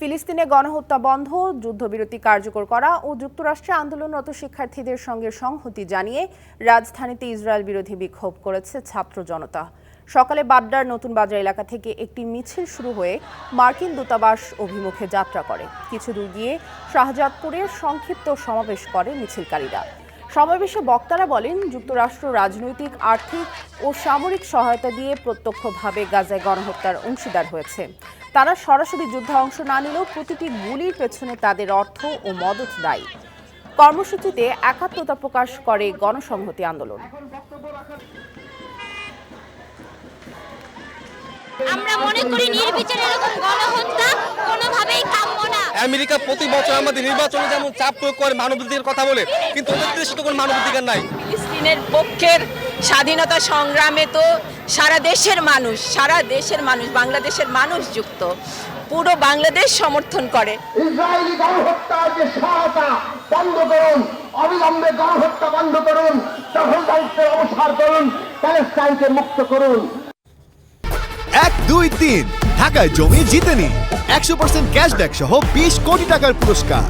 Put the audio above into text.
ফিলিস্তিনে গণহত্যা বন্ধ, যুদ্ধবিরতি কার্যকর করা ও যুক্তরাষ্ট্রে আন্দোলনরত শিক্ষার্থীদের সঙ্গে সংহতি জানিয়ে রাজধানীতে ইসরায়েল বিরোধী বিক্ষোভ করেছে ছাত্র জনতা। সকালে বাড্ডার নতুন বাজার এলাকা থেকে একটি মিছিল শুরু হয়ে মার্কিন দূতাবাস অভিমুখে যাত্রা করে। কিছু দূর গিয়ে শাহজাদপুরে সংক্ষিপ্ত সমাবেশ করে মিছিলকারীরা। সমাবেশে বক্তারা বলেন, যুক্তরাষ্ট্র রাজনৈতিক, আর্থিক ও সামরিক সহায়তা দিয়ে প্রত্যক্ষভাবে গাজায় গণহত্যার অংশীদার হয়েছে। তারা সরাসরি যুদ্ধে অংশ না নিলেও প্রতিটি গুলির পেছনে তাদের অর্থ ও মদত দায়ী। কর্মসূচিতে একাত্মতা প্রকাশ করে গণসংহতি আন্দোলন। আমরা মনে করি নির্বিচারে এরকম গণহত্যা কোনোভাবেই কাম্য না। আমেরিকা প্রতি বছর আমাদের নির্বাচনে যেমন চাপ প্রয়োগ করে মানবাধিকার কথা বলে কিন্তু ওদের দেশে তো কোনো মানবাধিকার নাই। ফিলিস্তিনের পক্ষের স্বাধীনতা সংগ্রামে তো সারা দেশের মানুষ সারা দেশের মানুষ বাংলাদেশের মানুষ যুক্ত। পুরো বাংলাদেশ সমর্থন করে। ইসরায়েলি গণহত্যার যে সহায়তা বন্ধ করুন অবিলম্বে গণহত্যা বন্ধ করুন অবসর করুন প্যালেস্টাইনকে মুক্ত করুন। এক দুই তিন। ঢাকায় জমি জিতে নিন। একশো পার্সেন্ট ক্যাশব্যাক সহ বিশ কোটি টাকার পুরস্কার।